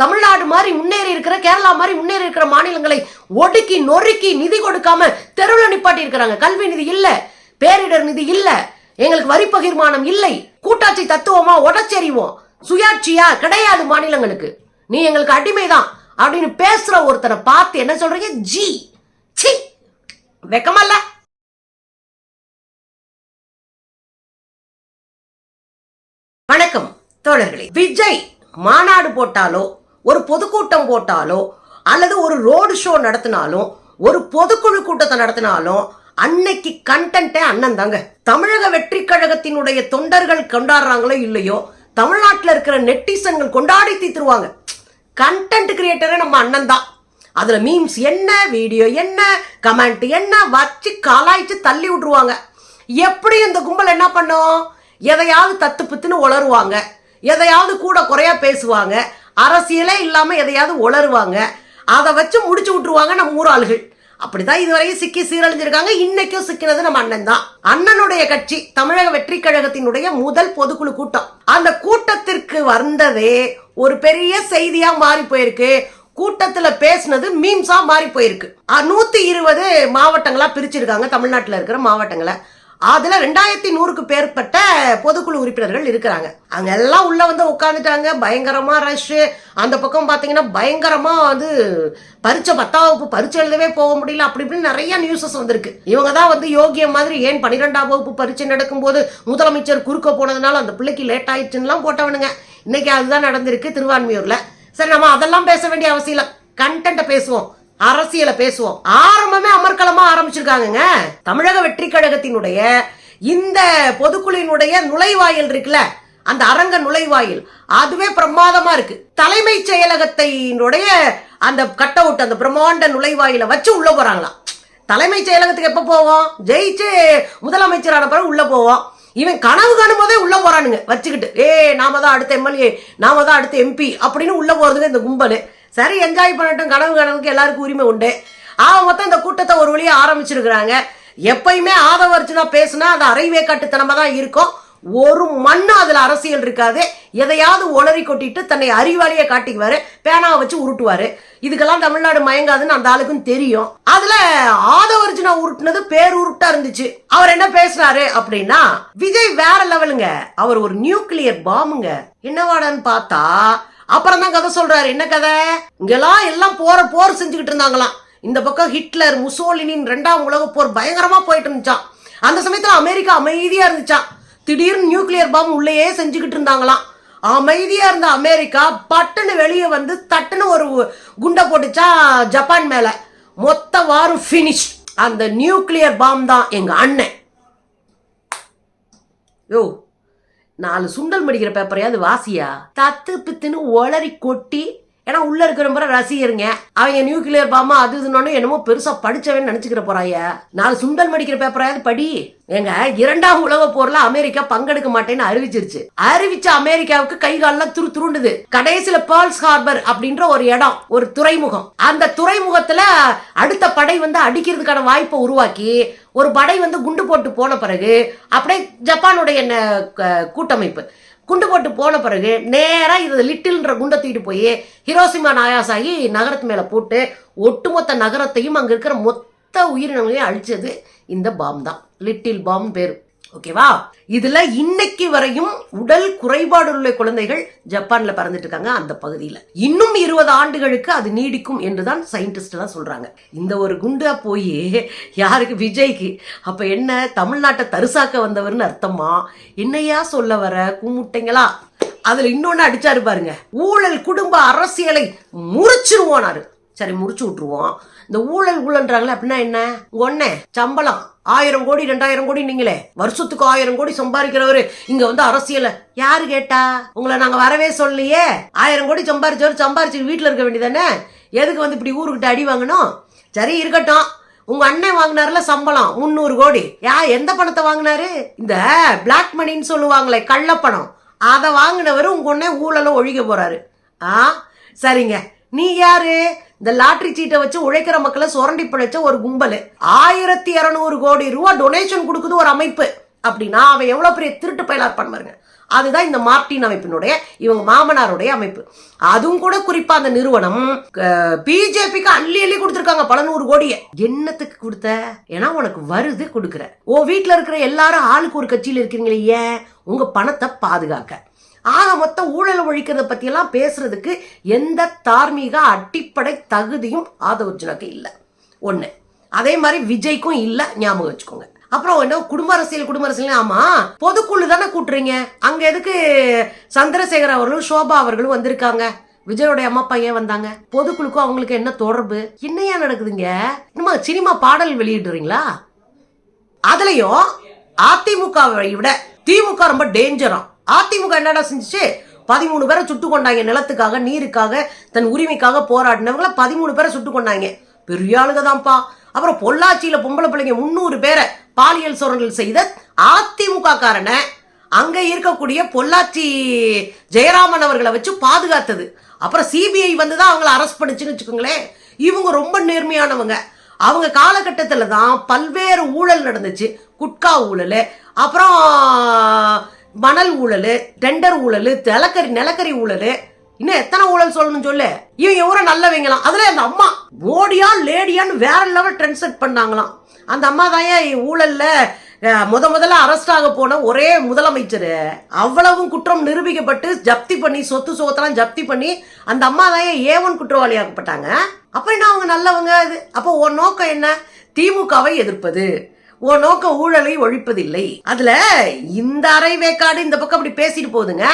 தமிழ்நாடு மாதிரி முன்னேறி இருக்கிற கேரளா மாதிரி முன்னேறி இருக்கிற மாநிலங்களை ஒடுக்கி நொறுக்கி நிதி கொடுக்காம தெருவில் நிப்பாட்டி இருக்கிறாங்க. கல்வி நிதி இல்ல பேரிடர் நிதி இல்ல எங்களுக்கு வரி பகிர்மானம் இல்லை. கூட்டாட்சி தத்துவமா உடச்செறிவோம். சுயாட்சியா கிடையாது மாநிலங்களுக்கு. நீ எங்களுக்கு அடிமைதான் அப்படின்னு பேசுற ஒருத்தரை பார்த்து என்ன சொல்றீங்க? ஜி சி வெக்கமல்ல வணக்கம் தோழர்களே. விஜய் மாநாடு போட்டாலோ ஒரு பொதுக்கூட்டம் போட்டாலோ அல்லது ஒரு ரோடு ஷோ நடத்தினாலும் ஒரு பொதுக்குழு கூட்டத்தை நடத்தினாலும் அன்னைக்கு கண்டென்ட்டே அண்ணன் தாங்க. தமிழக வெற்றி கழகத்தினுடைய தொண்டர்கள் கொண்டாடுறாங்களோ இல்லையோ தமிழ்நாட்டில் இருக்கிற நெட்டிசன்கள் கொண்டாடி தீத்துருவாங்க. கண்டென்ட் கிரியேட்டரே நம்ம அண்ணன் தான். அதுல மீம்ஸ் என்ன வீடியோ என்ன கமெண்ட் என்ன வச்சு கலாய்ச்சி தள்ளி விட்டுருவாங்க. எப்படி இந்த கும்பல் என்ன பண்ணும்? எதையாவது தத்து பித்துன்னு உளருவாங்க. எதையாவது கூட குறையா பேசுவாங்க. அரசியலே இல்லாம எதையாவது உளருவாங்க அதை வச்சு முடிச்சு விட்டுருவாங்க நம்ம ஊர் ஆளுகள் அப்படிதான் இதுவரையும் சிக்கி சீரழிஞ்சிருக்காங்க. இன்னைக்கும் சிக்கினது நம்ம அண்ணன் தான். அண்ணனுடைய கட்சி தமிழக வெற்றி கழகத்தினுடைய முதல் பொதுக்குழு கூட்டம். அந்த கூட்டத்திற்கு வந்ததே ஒரு பெரிய செய்தியா மாறி போயிருக்கு. கூட்டத்துல பேசுனது மீம்ஸா மாறி போயிருக்கு. நூத்தி இருபது மாவட்டங்களா பிரிச்சிருக்காங்க தமிழ்நாட்டுல இருக்கிற மாவட்டங்களை. அதுல ரெண்டாயிரத்தி நூறுக்கு பேர்பட்ட பொதுக்குழு உறுப்பினர்கள் இருக்கிறாங்க. அங்க எல்லாம் உள்ள வந்து உட்காந்துட்டாங்க பயங்கரமா ரஷ் அந்த பக்கம் பாத்தீங்கன்னா பயங்கரமா வந்து பரீட்சை பத்தாம் வகுப்பு பரீட்சை எழுதவே போக முடியல அப்படி இப்படின்னு நிறைய நியூஸஸ் வந்திருக்கு. இவங்க தான் வந்து யோகியம் மாதிரி ஏன் பன்னிரெண்டாம் வகுப்பு பரீட்சை நடக்கும்போது முதலமைச்சர் குறுக்க போனதுனால அந்த பிள்ளைக்கு லேட் ஆயிடுச்சுன்னுலாம் போட்டவனுங்க. இன்னைக்கு அதுதான் நடந்திருக்கு திருவான்மையூர்ல. சரி நம்ம அதெல்லாம் பேச வேண்டிய அவசியம் இல்லை. கண்டென்ட்டை பேசுவோம். அரசியலை பேசுவோம். ஆரம்பமே அமர்க்கலமா ஆரம்பிச்சிருக்காங்கங்க. தமிழக வெற்றி கழகத்தினுடைய இந்த பொதுக்குழுவினுடைய நுழைவாயில் இருக்குல்ல அந்த அரங்க நுழைவாயில் அதுவே பிரமாதமா இருக்கு. தலைமைச் செயலகத்தினுடைய அந்த கட் அவுட் அந்த பிரம்மாண்ட நுழைவாயில வச்சு உள்ள போறாங்களாம் தலைமைச் செயலகத்துக்கு எப்ப போவோம்? ஜெயிச்சு முதலமைச்சரான பிறகு உள்ள போவோம். இவன் கனவு காணும் போதே உள்ள போறானுங்க வச்சுக்கிட்டு ஏ நாம தான் அடுத்த எம்எல்ஏ நாம தான் அடுத்த எம்பி அப்படின்னு உள்ள போறதுக்கு இந்த கும்பல். சரி என்ஜாய் பண்ணட்டும். கனவு கனவுக்கு எல்லாருக்கும் உரிமை உண்டு. ஆக மொத்தம் இந்த கூட்டத்தை ஒரு வழியாக ஆரம்பிச்சிருக்கிறாங்க. எப்பயுமே ஆதவர்ச்சுனா பேசுனா அது அரைவே காட்டுத்தனமா தான் இருக்கும். ஒரு மண்ணும் அதில் அரசியல் இருக்காது. எதையாவது உளறி கொட்டிட்டு தன்னை அறிவாளியை காட்டிக்குவாரு. பேனாவை வச்சு உருட்டுவாரு. இதுக்கெல்லாம் தமிழ்நாடு மயங்காதுன்னு அந்த ஆளுக்கும் தெரியும். அதுல ஆதவர்ஜுனா உருட்டுனது பேர் உருட்டா இருந்துச்சு. அவர் என்ன பேசுறாரு அப்படின்னா விஜய் வேற லெவலுங்க. அவர் ஒரு நியூக்ளியர் பாம்புங்க. என்னவாடான்னு பார்த்தா அப்புறம் தான் கதை சொல்றாரு. என்ன கதை? இங்கெல்லாம் எல்லாம் போற போர் செஞ்சுக்கிட்டு இருந்தாங்களாம். இந்த பக்கம் ஹிட்லர் முசோலினின் ரெண்டாம் உலக போர் பயங்கரமா போயிட்டு இருந்துச்சான் அந்த சமயத்துல அமெரிக்கா அமைதியா இருந்துச்சான் திடீர்னு நியூக்ளியர் பாம் உள்ளேயே செஞ்சுக்கிட்டு இருந்தாங்களாம். அமைதியா இருந்த அமெரிக்கா பட்டுன்னு வெளியே வந்து தட்டுன்னு ஒரு குண்டை போட்டுச்சா ஜப்பான் மேல. மொத்த வாரம் ஃபினிஷ் அந்த நியூக்ளியர் பாம் தான் எங்க அண்ணன். யோ நாலு சுண்டல் மடிக்கிற பேப்பரையாவது வாசியா? தத்து பித்துன்னு ஒளரி கொட்டி ஏன்னா உள்ள இருக்கிற முறை ரசிகருங்க. அவங்க நியூக்ளியர் பாமா அது இதுன்னு என்னமோ பெருசா படிச்சவன் நினைச்சுக்கிற போறாய. நாலு சுண்டல் மடிக்கிற பேப்பரையாவது படி. ஏங்க இரண்டாம் உலக போர்ல அமெரிக்கா பங்கெடுக்க மாட்டேன்னு அறிவிச்சிருச்சு. அறிவிச்ச அமெரிக்காவுக்கு கை காலெல்லாம் துரு துருண்டுது. கடைசியில பேர்ல்ஸ் ஹார்பர் அப்படின்ற ஒரு இடம் ஒரு துறைமுகம். அந்த துறைமுகத்துல அடுத்த படை வந்து அடிக்கிறதுக்கான வாய்ப்பை உருவாக்கி ஒரு படை வந்து குண்டு போட்டு போன பிறகு அப்படியே ஜப்பானுடைய க- கூட்டமைப்பு. குண்டு போட்டு போன பிறகு நேராக இது லிட்டில்ன்ற குண்டை தூக்கிட்டு போய் ஹிரோசிமா நாயாசாகி நகரத்து மேலே போட்டு ஒட்டுமொத்த நகரத்தையும் அங்கே இருக்கிற மொத்த உயிரினங்களையும் அழிச்சது இந்த பாம் தான். லிட்டில் பாம் பேரு. ஓகேவா? இதுல இன்னைக்கு வரையும் உடல் குறைபாடு உள்ள குழந்தைகள் ஜப்பான்ல பறந்துட்டு இருக்காங்க அந்த பகுதியில. இன்னும் இருபது ஆண்டுகளுக்கு அது நீடிக்கும் என்றுதான் சயின்டிஸ்ட் எல்லாம் சொல்றாங்க. இந்த ஒரு குண்டா போய் யாருக்கு விஜய்க்கு அப்ப என்ன தமிழ்நாட்டை தரிசாக்க வந்தவர்னு அர்த்தமா? என்னையா சொல்ல வர கூமுட்டைங்களா அதுல இன்னொன்னு அடிச்சாரு பாருங்க. ஊழல் குடும்ப அரசியலை முறிச்சிருவோனாரு சரி முடிச்சு விட்டுருவோம். இந்த ஊழல் ஊழல்ன்றாங்களே அப்படின்னா என்ன? ஒன்னே சம்பளம். ஆயிரம் கோடி ரெண்டாயிரம் கோடி நீங்களே. வருஷத்துக்கு ஆயிரம் கோடி சம்பாதிக்கிறவரு இங்க வந்து அரசியல. யாரு கேட்டா? உங்களை நாங்க வரவே சொல்லலையே. ஆயிரம் கோடி சம்பாரிச்சவர் சம்பாரிச்சு வீட்டுல இருக்க வேண்டியதானே? எதுக்கு வந்து இப்படி ஊருக்கிட்ட அடி வாங்கணும்? சரி இருக்கட்டும். உங்க அண்ணன் வாங்கினார்ல சம்பளம் முந்நூறு கோடி. யா எந்த பணத்தை வாங்கினாரு? இந்த பிளாக் மணின்னு சொல்லுவாங்களே கள்ளப்பணம். அதை வாங்கினவர் உங்க ஒன்னே ஊழல ஒழிக்க போறாரு. ஆ? சரிங்க. நீ யாரு? இந்த லாட்ரி சீட்டை வச்சு உழைக்கிற மக்களை சுரண்டி பிழைச்ச ஒரு கும்பல். ஆயிரத்தி இரநூறு கோடி ரூபா டொனேஷன் கொடுக்குது ஒரு அமைப்பு. அப்படின்னா அவன் எவ்வளோ பெரிய திருட்டு பயலா இருப்பான் பாருங்க அதுதான் இந்த மார்டின் அமைப்பினுடைய இவங்க மாமனாருடைய அமைப்பு. அதுவும் கூட குறிப்பா அந்த நிறுவனம் பிஜேபிக்கு அள்ளி அள்ளி கொடுத்துருக்காங்க பல நூறு கோடியை. என்னத்துக்கு கொடுத்த? ஏன்னா உனக்கு வருது கொடுக்குற. ஓ வீட்டில் இருக்கிற எல்லாரும் ஆளுக்கு ஒரு கட்சியில் இருக்கிறீங்களே ஏன்? உங்க பணத்தை பாதுகாக்க. ஆக மொத்தம் ஊழல் ஒழிக்கிறத பற்றியெல்லாம் பேசுறதுக்கு எந்த தார்மீக அடிப்படை தகுதியும் ஆதவர்ஜுனாக்கு இல்லை. ஒன்று அதே மாதிரி விஜய்க்கும் இல்லை ஞாபகம் வச்சுக்கோங்க. அப்புறம் என்ன குடும்ப அரசியல் குடும்ப அரசியல். ஆமா. பொதுக்குழு தானே கூட்டுறீங்க? அங்க எதுக்கு சந்திரசேகர் அவர்களும் சோபா அவர்களும் வந்திருக்காங்க? விஜயோடைய அம்மா அப்பா ஏன் வந்தாங்க? பொதுக்குழுக்கும் அவங்களுக்கு என்ன தொடர்பு? என்னையா நடக்குதுங்க? இன்னுமா சினிமா பாடல் வெளியிடுறீங்களா? அதுலயும் அதிமுகவை விட திமுக ரொம்ப டேஞ்சரா. அதிமுக என்னடா செஞ்சுச்சு? பதிமூணு பேரை சுட்டு கொண்டாங்க நிலத்துக்காக நீருக்காக தன் உரிமைக்காக போராடினவங்கள பதிமூணு பேரை சுட்டு கொண்டாங்க. பெரிய ஆளுங்க தான்ப்பா. அப்புறம் பொள்ளாச்சியில் பொம்பளை பிள்ளைங்க முந்நூறு பேரை பாலியல் சோரங்கள் செய்த அதிமுக காரனை அங்கே இருக்கக்கூடிய பொள்ளாச்சி ஜெயராமன் அவர்களை வச்சு பாதுகாத்தது. அப்புறம் சிபிஐ வந்து தான் அவங்கள அரெஸ்ட் பண்ணுச்சுன்னு வச்சுக்கோங்களேன். இவங்க ரொம்ப நேர்மையானவங்க. அவங்க காலகட்டத்தில் தான் பல்வேறு ஊழல் நடந்துச்சு. குட்கா ஊழல் அப்புறம் மணல் ஊழல் டெண்டர் ஊழல் நிலக்கரி நிலக்கரி ஊழல். இன்னும் எத்தனை ஊழல் சொல்லணும் சொல்லு? இவன் எவரோ நல்லவங்களாம். அதுல அந்த அம்மா ஓடியா லேடியான்னு வேற லெவல் ட்ரான்ஸ்லேட் பண்ணாங்களாம். அந்த அம்மா தான் ஊழலில் ஊழல்ல முத முதல்ல அரெஸ்ட் ஆக போன ஒரே முதலமைச்சர்? அவ்வளவும் குற்றம் நிரூபிக்கப்பட்டு ஜப்தி பண்ணி சொத்து சுகத்தெல்லாம் ஜப்தி பண்ணி அந்த அம்மா தான் ஏவன் குற்றவாளியாக்கப்பட்டாங்க? அப்ப என்ன அவங்க நல்லவங்க அது? அப்போ உன் நோக்கம் என்ன? திமுகவை எதிர்ப்பது. உன் நோக்க ஊழலை ஒழிப்பதில்லை. அதுல இந்த அரை வேக்காடு இந்த பக்கம் அப்படி பேசிட்டு போகுதுங்க.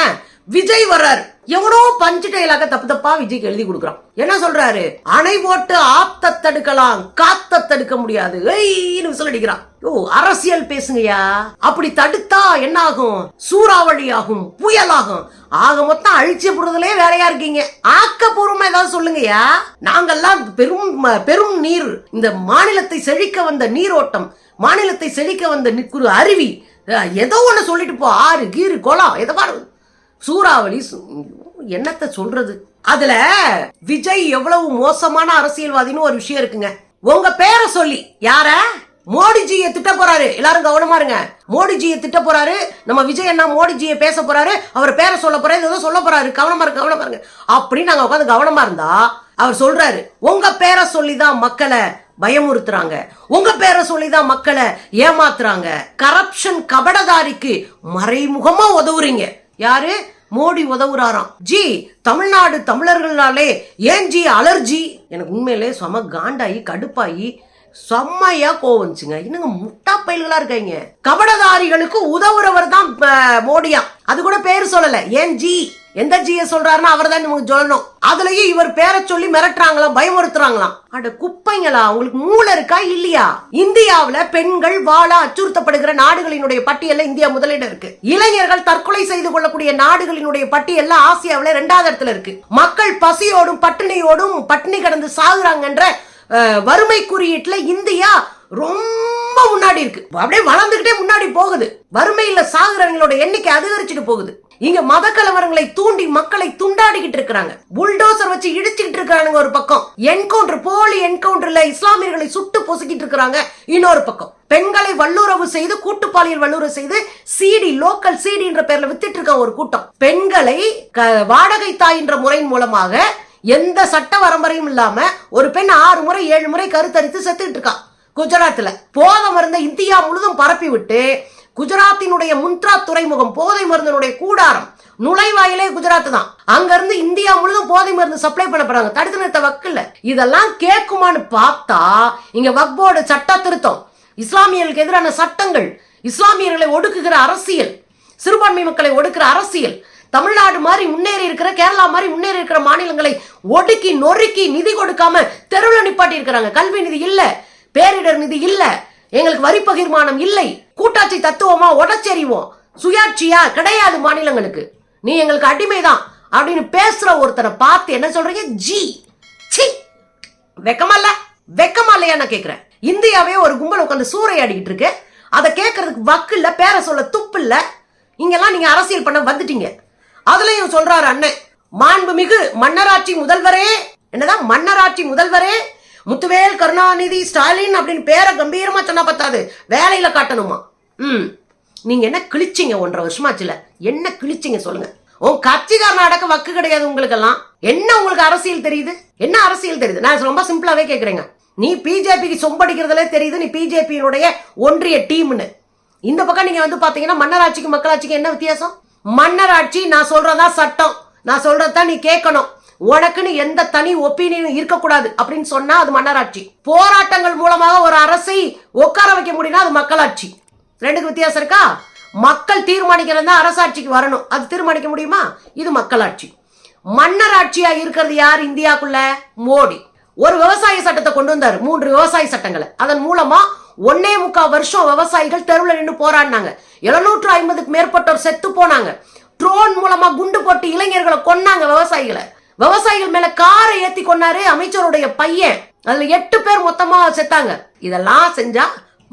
விஜய் வர்றாரு. எவனோ பஞ்சு டைலாக தப்பு தப்பா விஜய்க்கு எழுதி கொடுக்குறான். என்ன சொல்றாரு? அணை போட்டு ஆப்த தடுக்கலாம் காத்த தடுக்க முடியாது. ஏய்னு விசில் அடிக்கிறான் ஓ அரசியல் பேசுங்கய்யா. அப்படி தடுத்தா என்ன ஆகும் சூறாவளி ஆகும் புயல் ஆகும் ஆக மொத்தம் அழிச்சு போடுறதுலயே வேலையா இருக்கீங்க. ஆக்கப்பூர்வமா ஏதாவது சொல்லுங்கய்யா. நாங்கெல்லாம் பெரும் ம- பெரும் நீர் இந்த மாநிலத்தை செழிக்க வந்த நீரோட்டம் மாநிலத்தை செழிக்க வந்த நிக்குறு அருவி. ஏதோ ஒண்ணு சொல்லிட்டு போ. ஆறு கீறு குளம் எதோ சூறாவளி சு- என்னத்த சொல்றது? அதுல விஜய் எவ்வளவு மோசமான அரசியல்வாதின்னு ஒரு விஷயம் இருக்குங்க. உங்க பேரை சொல்லி. யார? மோடிஜியை திட்ட போறாரு. எல்லாரும் கவனமா இருங்க. மோடிஜியை திட்ட போறாரு. நம்ம விஜய் அண்ணா மோடிஜியை பேச போறாரு. அவர் பேரை சொல்ல போறாரு ஏதோ சொல்ல போறாரு. கவனமா இருங்க கவனமா இருங்க. அப்படின்னு நாங்க உட்காந்து கவனமா இருந்தா அவர் சொல்றாரு. உங்க பேரை சொல்லிதான் மக்களை பயமுறுத்துறாங்க. உங்க பேரை சொல்லி தான் மக்களை ஏமாத்துறாங்க. கரப்ஷன் கபடதாரிக்கு மறைமுகமா உதவுறீங்க. யாரு? மோடி உதவுறாராம். ஜி தமிழ்நாடு தமிழர்கள்னாலே ஏன் ஜி அலர்ஜி? எனக்கு உண்மையிலே செம காண்டாயி கடுப்பாயி செம்மையா கோவம்ச்சுங்க இன்னுங்க முட்டா பயல்களா இருக்காங்க கபடதாரிகளுக்கு உதவுறவர் தான் மோடியா? அது கூட பேர் சொல்லல. ஏன் ஜி? எந்த ஜிஎஸ் சொல்றாருன்னா அவர் தான் நமக்கு சொல்லணும். அதுலயும் இவர் பேரை சொல்லி மிரட்டுறாங்களாம் பயமுறுத்துறாங்களாம். அட குப்பைங்களா உங்களுக்கு மூளை இருக்கா இல்லையா? இந்தியாவில பெண்கள் வாழ அச்சுறுத்தப்படுகிற நாடுகளினுடைய பட்டியல்ல இந்தியா முதலிடம் இருக்கு. இளைஞர்கள் தற்கொலை செய்து கொள்ளக்கூடிய நாடுகளினுடைய பட்டியல்ல ஆசியாவில ரெண்டாவது இடத்துல இருக்கு. மக்கள் பசியோடும் பட்டினியோடும் பட்டினி கடந்து சாகுறாங்கன்ற வறுமை குறியீட்டுல இந்தியா ரொம்ப முன்னாடி இருக்கு. அப்படியே வளர்ந்துகிட்டே முன்னாடி போகுது. வறுமையில சாகுறவங்களோட எண்ணிக்கை அதிகரிச்சுட்டு போகுது. இங்க மத கலவரங்களை தூண்டி மக்களை துண்டாடிக்கிட்டு இருக்கிறாங்க. புல்டோசர் வச்சு இடிச்சுக்கிட்டு இருக்கிறாங்க ஒரு பக்கம். என்கவுண்டர் போலி என்கவுண்டர்ல இஸ்லாமியர்களை சுட்டு பொசுக்கிட்டு இருக்கிறாங்க இன்னொரு பக்கம். பெண்களை வல்லுறவு செய்து கூட்டு பாலியல் வல்லுறவு செய்து சிடி லோக்கல் சிடின்ற பேர்ல வித்துட்டு இருக்க ஒரு கூட்டம். பெண்களை க- வாடகை தாயின்ற முறையின் மூலமாக எந்த சட்ட வரம்பரையும் இல்லாம ஒரு பெண் ஆறு முறை ஏழு முறை கருத்தரித்து செத்துக்கிட்டு இருக்கான் குஜராத்தில் போதை மருந்தை இந்தியா முழுதும் பரப்பிவிட்டு குஜராத்தினுடைய முந்த்ரா துறைமுகம் போதை மருந்தினுடைய கூடாரம் நுழைவாயிலே குஜராத் தான். அங்க இருந்து இந்தியா முழுதும் போதை மருந்து சப்ளை பண்ண தடுத்து நிறுத்த வக்கில்ல இதெல்லாம் கேட்குமான்னு பார்த்தா இங்க வக்போர்டு சட்ட திருத்தம். இஸ்லாமியர்களுக்கு எதிரான சட்டங்கள். இஸ்லாமியர்களை ஒடுக்குகிற அரசியல். சிறுபான்மை மக்களை ஒடுக்கிற அரசியல். தமிழ்நாடு மாதிரி முன்னேறி இருக்கிற கேரளா மாதிரி முன்னேறி இருக்கிற மாநிலங்களை ஒடுக்கி நொறுக்கி நிதி கொடுக்காம தெருவில் நிப்பாட்டி இருக்கிறாங்க கல்வி நிதி இல்லை. பேரிடர் நிதி இல்ல. எங்களுக்கு வரி பகிர்மானம் இல்லை. கூட்டாட்சி தத்துவமா உடச்செறிவோம். சுயாட்சியா கிடையாது மாநிலங்களுக்கு. நீ எங்களுக்கு அடிமைதான் அப்படின்னு பேசுற ஒருத்தரை பார்த்து என்ன சொல்றீங்க? ஜி. சி. வெக்கமா இல்ல? வெக்கமா இல்லையா நான் கேக்குறேன். இந்தியாவே ஒரு கும்பல் உட்காந்து சூறையாடிக்கிட்டு இருக்கு. அதை கேட்கறதுக்கு வக்கு இல்ல பேரை சொல்ல துப்பு இல்ல. இங்கெல்லாம் நீங்க அரசியல் பண்ண வந்துட்டீங்க. அதுலயும் சொல்றாரு அண்ணன் மாண்புமிகு மன்னராட்சி முதல்வரே. என்னதான்? மன்னராட்சி முதல்வரே. முத்துவேல் கருணாநிதி ஸ்டாலின் அப்படின்னு பேரை கம்பீரமா சொன்னா பத்தாது. வேலையில காட்டணுமா? ம். நீங்க என்ன கிழிச்சிங்க ஒன்றரை வருஷமாச்சுல? என்ன கிழிச்சிங்க சொல்லுங்க. உன் கட்சிக்காரன் அடக்க வக்கு கிடையாது உங்களுக்கெல்லாம். என்ன உங்களுக்கு அரசியல் தெரியுது? என்ன அரசியல் தெரியுது? நான் ரொம்ப சிம்பிளாவே கேக்குறேங்க. நீ பிஜேபிக்கு சொம்படிக்கிறதுல தெரியுது நீ பிஜேபியினுடைய ஒன்றிய டீம்னு. இந்த பக்கம் நீங்க வந்து பாத்தீங்கன்னா மன்னராட்சிக்கு மக்களாட்சிக்கு என்ன வித்தியாசம்? மன்னராட்சி நான் சொல்றதா சட்டம். நான் சொல்றதான் நீ கேட்கணும். உனக்குன்னு எந்த தனி ஒப்பீனியனும் இருக்கக்கூடாது அப்படின்னு சொன்னா அது மன்னராட்சி. போராட்டங்கள் மூலமாக ஒரு அரசை உட்கார வைக்க முடியும்னா அது மக்களாட்சி. ரெண்டுக்கு வித்தியாசம் இருக்கா? மக்கள் தீர்மானிக்கிறது தான் அரசாட்சிக்கு வரணும். அது தீர்மானிக்க முடியுமா? இது மக்களாட்சி. மன்னராட்சியா இருக்கிறது யார் இந்தியாக்குள்ள? மோடி. ஒரு விவசாய சட்டத்தை கொண்டு வந்தார். மூன்று விவசாய சட்டங்களை. அதன் மூலமா ஒன்னே முக்கால் வருஷம் விவசாயிகள் தெருவில் நின்று போராடினாங்க. எழுநூற்று ஐம்பதுக்கு மேற்பட்டோர் செத்து போனாங்க. ட்ரோன் மூலமா குண்டு போட்டு இளைஞர்களை கொன்னாங்க விவசாயிகளை. விவசாயிகள் மேல காரை ஏத்தி கொண்டாரு அமைச்சருடைய பையன். அதுல எட்டு பேர் மொத்தமா செத்தாங்க. இதெல்லாம் செஞ்சா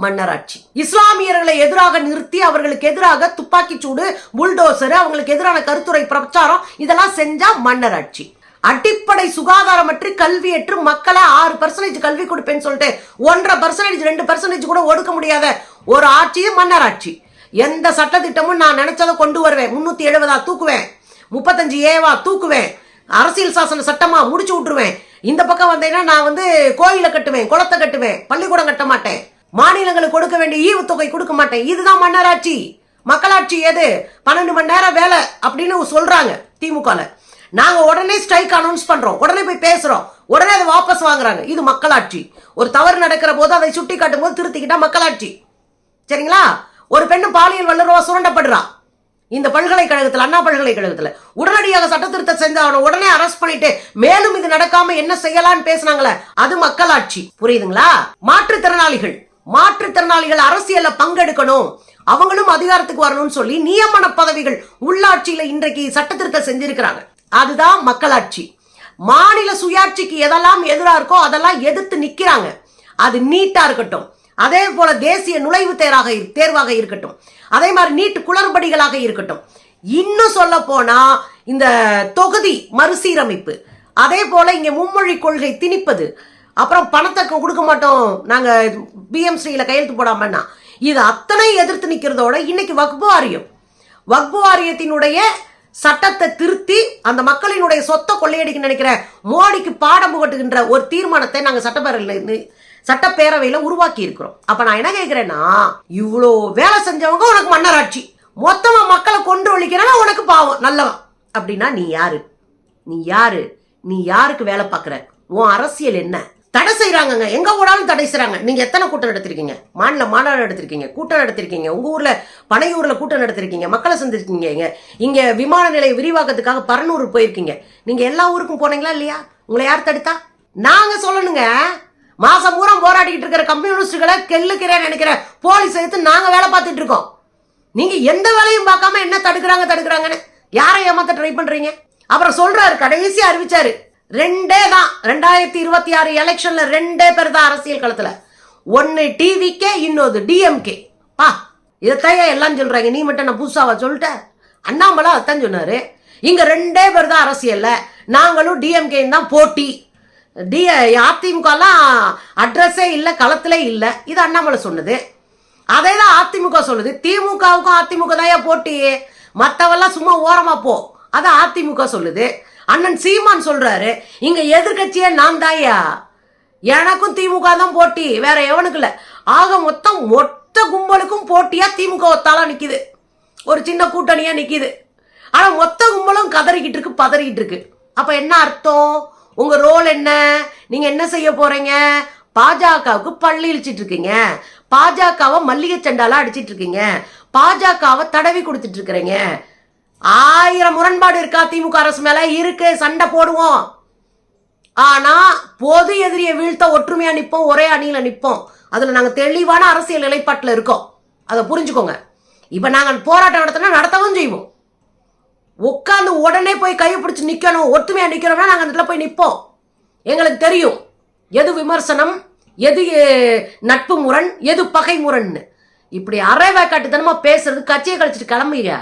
மன்னராட்சி. இஸ்லாமியர்களை எதிராக நிறுத்தி அவர்களுக்கு எதிராக துப்பாக்கி சூடு புல்டோசர் அவங்களுக்கு எதிரான கருத்துரை பிரச்சாரம் இதெல்லாம் செஞ்சா மன்னராட்சி. அடிப்படை சுகாதாரமற்று கல்வியற்று மக்களை ஆறு பர்சன்டேஜ் கல்வி கொடுப்பேன்னு சொல்லிட்டு ஒன்றரை பர்சன்டேஜ் ரெண்டு பர்சன்டேஜ் கூட ஒடுக்க முடியாத ஒரு ஆட்சியும் மன்னராட்சி. எந்த சட்டத்திட்டமும் நான் நினைச்சதை கொண்டு வருவேன். முன்னூத்தி எழுபதா தூக்குவேன். முப்பத்தஞ்சு ஏவா தூக்குவேன். அரசியல் சாசன சட்டமா முடிச்சு விட்டுருவேன். இந்த பக்கம் வந்தேன்னா நான் வந்து கோயிலை கட்டுவேன் குளத்தை கட்டுவேன் பள்ளிக்கூடம் கட்ட மாட்டேன். மாநிலங்களுக்கு கொடுக்க வேண்டிய ஈவுத்தொகை கொடுக்க மாட்டேன். இதுதான் மன்னராட்சி. மக்களாட்சி எது? பன்னெண்டு மணி நேரம் வேலை அப்படின்னு சொல்றாங்க திமுகல. நாங்க உடனே ஸ்ட்ரைக் அனௌன்ஸ் பண்றோம். உடனே போய் பேசுறோம். உடனே அதை வாபஸ் வாங்குறாங்க. இது மக்களாட்சி. ஒரு தவறு நடக்கிற போது அதை சுட்டி காட்டும் போது திருத்திக்கிட்டா மக்களாட்சி. சரிங்களா? ஒரு பெண்ணு பாலியல் வல்லுறவா சுரண்டப்படுறான் இந்த பல்கலைக்கழகத்தில் அண்ணா பல்கலைக்கழகத்தில். உடனடியாக சட்ட திருத்தம் செஞ்சு அவனை உடனே அரெஸ்ட் பண்ணிட்டு மேலும் இது நடக்காம என்ன செய்யலாம்னு பேசினாங்களே அது மக்களாட்சி. புரியுதுங்களா? மாற்றுத்திறனாளிகள் மாற்றுத்திறனாளிகள் அரசியல்ல பங்கெடுக்கணும். அவங்களும் அதிகாரத்துக்கு வரணும்னு சொல்லி நியமன பதவிகள் உள்ளாட்சியில இன்றைக்கு சட்ட திருத்தம் செஞ்சிருக்கிறாங்க. அதுதான் மக்களாட்சி. மாநில சுயாட்சிக்கு எதெல்லாம் எதிராக இருக்கோ அதெல்லாம் எதிர்த்து நிக்கிறாங்க. அது நீட்டா இருக்கட்டும். அதே போல தேசிய நுழைவுத் தேர்வாக தேர்வாக இருக்கட்டும். அதே மாதிரி நீட் குளறுபடிகளாக இருக்கட்டும். இன்னும் சொல்ல போனா இந்த தொகுதி மறுசீரமைப்பு. அதே போல இங்க மும்மொழி கொள்கை திணிப்பது. அப்புறம் பணத்தை கொடுக்க மாட்டோம். நாங்க பிஎம்சியில கையெழுத்து போடாமன்னா. இது அத்தனை எதிர்த்து நிற்கிறதோட இன்னைக்கு வக்பு வாரியம். வக்பு வாரியத்தினுடைய சட்டத்தை திருத்தி அந்த மக்களினுடைய சொத்தை கொள்ளையடிக்க நினைக்கிற மோடிக்கு பாடம் புகட்டுகின்ற ஒரு தீர்மானத்தை நாங்கள் சட்டப்பேரவையில் சட்டப்பேரவையில உருவாக்கி இருக்கிறோம். அப்ப நான் என்ன கேட்கிறேன்னா இவ்வளோ வேலை செஞ்சவங்க உனக்கு மன்னராட்சி. மொத்தமா மக்களை கொண்டு ஒழிக்கிறனா உனக்கு பாவம் நல்லவன். அப்படின்னா நீ யாரு? நீ யாரு? நீ யாருக்கு வேலை பார்க்குற? உன் அரசியல் என்ன? தடை செய்யறாங்க எங்க போனாலும் தடை செய்யறாங்க நீங்க எத்தனை கூட்டம் நடத்திருக்கீங்க? மாநில மாநாடு நடத்திருக்கீங்க கூட்டம் நடத்திருக்கீங்க. உங்க ஊர்ல பனையூர்ல கூட்டம் நடத்திருக்கீங்க மக்களை சந்திருக்கீங்க இங்க இங்க விமான நிலைய விரிவாக்கத்துக்காக பரனூர் போயிருக்கீங்க. நீங்க எல்லா ஊருக்கும் போனீங்களா இல்லையா? உங்களை யார் தடுத்தா? நாங்க சொல்லணுங்க. மாசம் பூரா போராடிக்கிட்டு இருக்கிற கம்யூனிஸ்டுகளை கெல்லுக்கிறேன் நினைக்கிற போலீஸ் எடுத்து நாங்கள் வேலை பார்த்துட்டு இருக்கோம். நீங்கள் எந்த வேலையும் பார்க்காம என்ன தடுக்கிறாங்க தடுக்கிறாங்கன்னு யாரை ஏமாத்த ட்ரை பண்ணுறீங்க அப்புறம் சொல்கிறாரு கடைசி அறிவிச்சாரு. ரெண்டே தான் ரெண்டாயிரத்தி இருபத்தி ஆறு எலெக்ஷனில் ரெண்டே பேர் தான் அரசியல் களத்தில். ஒன்று டிவிக்கே இன்னொரு டிஎம்கே பா இதைத்தான் எல்லாம் சொல்கிறாங்க நீ மட்டும் நான் புதுசாவா சொல்லிட்ட? அண்ணாமலை அதான் சொன்னார். இங்கே ரெண்டே பேர் தான் அரசியலில். நாங்களும் டிஎம்கே தான் போட்டி. டி அதிமுகலாம் அட்ரஸே இல்லை களத்திலே இல்லை. இது அண்ணாமலை சொன்னது. அதே தான் அதிமுக சொல்லுது. திமுகவுக்கும் அதிமுக தான் போட்டி. மற்றவெல்லாம் சும்மா ஓரமாக போ. அதை அதிமுக சொல்லுது. அண்ணன் சீமான் சொல்கிறாரு இங்கே எதிர்க்கட்சியே நான் தாயா எனக்கும் திமுக தான் போட்டி. வேற எவனுக்கு இல்லை. ஆக மொத்தம் மொத்த கும்பலுக்கும் போட்டியாக திமுக ஒத்தாலாம் நிற்கிது ஒரு சின்ன கூட்டணியாக நிற்கிது ஆனால் மொத்த கும்பலும் கதறிக்கிட்டு இருக்கு பதறிக்கிட்டு இருக்கு. அப்போ என்ன அர்த்தம்? உங்க ரோல் என்ன? நீங்க என்ன செய்ய போறீங்க? பாஜகவுக்கு பள்ளி இழிச்சிட்டு இருக்கீங்க. பாஜகவை மல்லிகை சண்டாலாம் அடிச்சிட்டு இருக்கீங்க. பாஜகவை தடவி கொடுத்துட்டு இருக்கிறீங்க. ஆயிரம் முரண்பாடு இருக்கா திமுக அரசு மேல? இருக்கு சண்டை போடுவோம். ஆனா பொது எதிரியை வீழ்த்த ஒற்றுமையா நிப்போம் ஒரே அணியில நிப்போம் அதுல நாங்க தெளிவான அரசியல் நிலைப்பாட்டில் இருக்கோம். அதை புரிஞ்சுக்கோங்க. இப்ப நாங்க போராட்டம் நடத்தினா நடத்தவும் செய்வோம். உட்காந்து உடனே போய் கையை பிடிச்சி நிற்கணும் ஒற்றுமையாக நிற்கிறோம்னா நாங்கள் அந்த இடத்துல போய் நிற்போம் எங்களுக்கு தெரியும் எது விமர்சனம் எது நட்பு முரண் எது பகை முரண்னு இப்படி அரைவேக்காட்டுத்தனமா பேசுறது கட்சியை கழிச்சிட்டு கிளம்புங்க.